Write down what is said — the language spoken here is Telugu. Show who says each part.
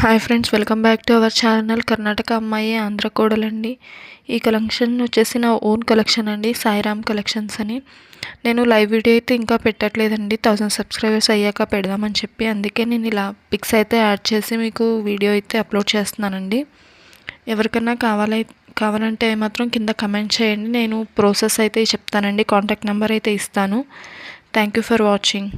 Speaker 1: Hi friends welcome back to our channel Karnataka అమ్మాయి ఆంధ్ర కోడలండి ఈ కలెక్షన్ వచ్చేసి నా ఓన్ కలెక్షన్ అండి సాయిరామ్ కలెక్షన్స్ అని. నేను లైవ్ వీడియో అయితే ఇంకా పెట్టట్లేదండి థౌజండ్ సబ్స్క్రైబర్స్ అయ్యాక పెడదామని చెప్పి. అందుకే నేను ఇలా పిక్స్ అయితే యాడ్ చేసి మీకు వీడియో అయితే అప్లోడ్ చేస్తున్నానండి. ఎవరికైనా కావాలి కావాలంటే మాత్రం కింద కమెంట్ చేయండి. నేను ప్రాసెస్ అయితే చెప్తానండి కాంటాక్ట్ నెంబర్ అయితే ఇస్తాను. Thank you for watching